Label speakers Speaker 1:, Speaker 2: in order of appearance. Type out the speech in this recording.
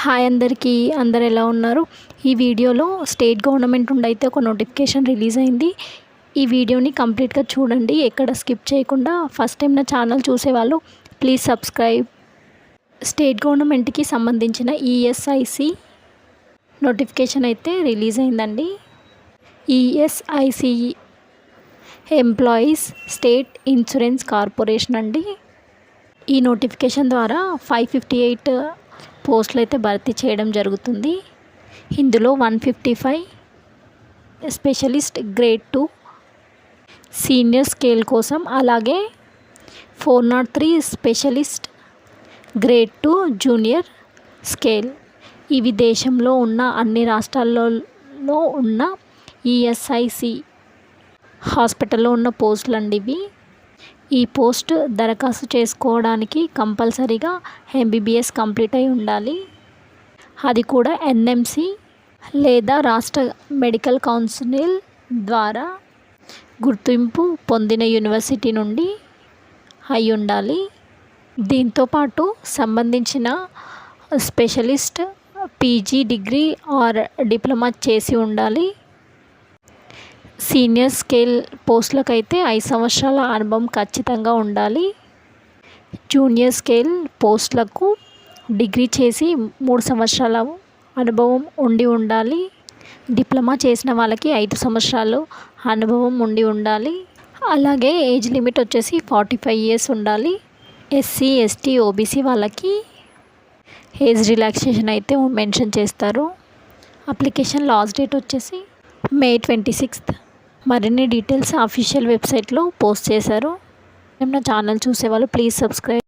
Speaker 1: Hi అందరికీ అందరు ఎలా ఉన్నారు? ఈ వీడియోలో స్టేట్ గవర్నమెంట్ నుండి అయితే ఒక నోటిఫికేషన్ రిలీజ్ అయింది. ఈ వీడియోని కంప్లీట్గా చూడండి ఎక్కడ స్కిప్ చేయకుండా. ఫస్ట్ టైం నా ఛానల్ చూసేవాళ్ళు ప్లీజ్ సబ్స్క్రైబ్. స్టేట్ గవర్నమెంట్కి సంబంధించిన ఈఎస్ఐసి నోటిఫికేషన్ అయితే రిలీజ్ అయిందండి. ESIC employees state insurance corporation అండి. ఈ నోటిఫికేషన్ ద్వారా ఫైవ్ ఫిఫ్టీ ఎయిట్ పోస్టులు అయితే భర్తీ చేయడం జరుగుతుంది. ఇందులో one fifty five specialist grade two senior scale కోసం అలాగే four naught three specialist grade two junior scale. ఇవి దేశంలో ఉన్న అన్ని రాష్ట్రాలలో ఉన్న ఈఎస్ఐసి హాస్పిటల్లో ఉన్న పోస్టులు అండి ఇవి. ఈ పోస్ట్ దరఖాస్తు చేసుకోవడానికి కంపల్సరీగా ఎంబీబీఎస్ కంప్లీట్ అయి ఉండాలి. అది కూడా ఎన్ఎంసి లేదా రాష్ట్ర మెడికల్ కౌన్సిల్ ద్వారా గుర్తింపు పొందిన యూనివర్సిటీ నుండి అయి ఉండాలి. దీంతోపాటు సంబంధించిన specialist PG degree or diploma చేసి ఉండాలి. సీనియర్ స్కేల్ పోస్టులకు అయితే ఐదు సంవత్సరాల అనుభవం ఖచ్చితంగా ఉండాలి. జూనియర్ స్కేల్ పోస్టులకు డిగ్రీ చేసి మూడు సంవత్సరాల అనుభవం ఉండి ఉండాలి. డిప్లొమా చేసిన వాళ్ళకి ఐదు సంవత్సరాలు అనుభవం ఉండి ఉండాలి. అలాగే ఏజ్ లిమిట్ వచ్చేసి ఫార్టీ ఫైవ్ ఇయర్స్ ఉండాలి. ఎస్సీ ఎస్టీ ఓబీసీ వాళ్ళకి ఏజ్ రిలాక్సేషన్ అయితే మెన్షన్ చేస్తారు. అప్లికేషన్ లాస్ట్ డేట్ వచ్చేసి మే ట్వంటీ సిక్స్త్. మరిన్ని డీటెయిల్స్ అఫీషియల్ వెబ్సైట్లో పోస్ట్ చేశారు. నా ఛానల్ చూసేవాళ్ళు ప్లీజ్ సబ్స్క్రైబ్